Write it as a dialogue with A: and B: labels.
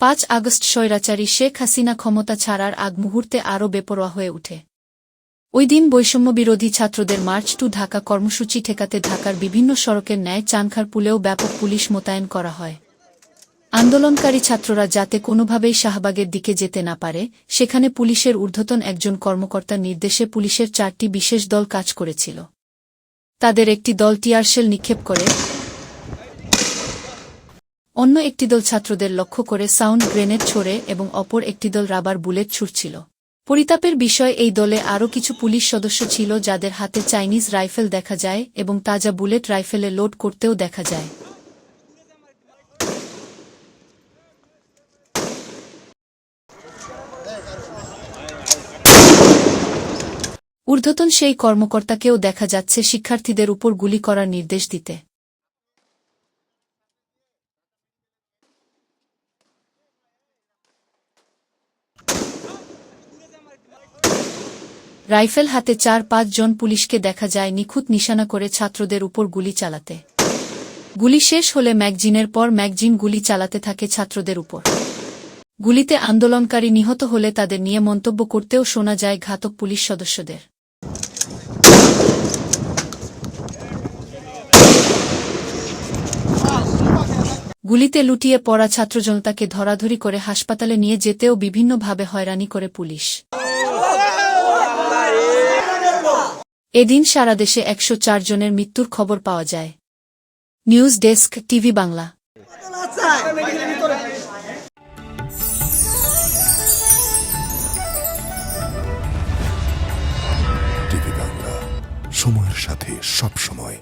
A: পাঁচ আগস্ট স্বৈরাচারী শেখ হাসিনা ক্ষমতা ছাড়ার আগ মুহূর্তে আরও বেপরোয়া হয়ে ওঠে। ওই দিন বৈষম্যবিরোধী ছাত্রদের মার্চ টু ঢাকা কর্মসূচি ঠেকাতে ঢাকার বিভিন্ন সড়কের ন্যায় চানখার পুলেও ব্যাপক পুলিশ মোতায়েন করা হয়। আন্দোলনকারী ছাত্ররা যাতে কোনোভাবেই শাহবাগের দিকে যেতে না পারে, সেখানে পুলিশের ঊর্ধ্বতন একজন কর্মকর্তার নির্দেশে পুলিশের চারটি বিশেষ দল কাজ করেছিল। তাদের একটি দল টিয়ারশেল নিক্ষেপ করে অন্য একটি দল ছাত্রদের লক্ষ্য করে সাউন্ড গ্রেনেড ছোড়ে এবং অপর একটি দল রাবার বুলেট ছুড়ছিল। পরিতাপের বিষয়, এই দলে আরও কিছু পুলিশ সদস্য ছিল যাদের হাতে চাইনিজ রাইফেল দেখা যায় এবং তাজা বুলেট রাইফেলে লোড করতেও দেখা যায়। ঊর্ধ্বতন সেই কর্মকর্তাকেও দেখা যাচ্ছে শিক্ষার্থীদের উপর গুলি করার নির্দেশ দিতে। রাইফেল হাতে চার পাঁচ জন পুলিশকে দেখা যায় নিখুঁত নিশানা করে ছাত্রদের উপর গুলি চালাতে। গুলি শেষ হলে ম্যাগজিনের পর ম্যাগজিন গুলি চালাতে থাকে ছাত্রদের উপর। গুলিতে আন্দোলনকারী নিহত হলে তাদের নিয়ে মন্তব্য করতেও শোনা যায় ঘাতক পুলিশ সদস্যদের। গুলিতে লুটিয়ে পড়া ছাত্রজনতাকে ধরাধরি করে হাসপাতালে নিয়ে যেতেও বিভিন্নভাবে হয়রানি করে পুলিশ। এদিন সারা দেশে একশো চার জনের মৃত্যুর খবর পাওয়া যায়। News desk,
B: TV Bangla. সময়ের সাথে সব সময়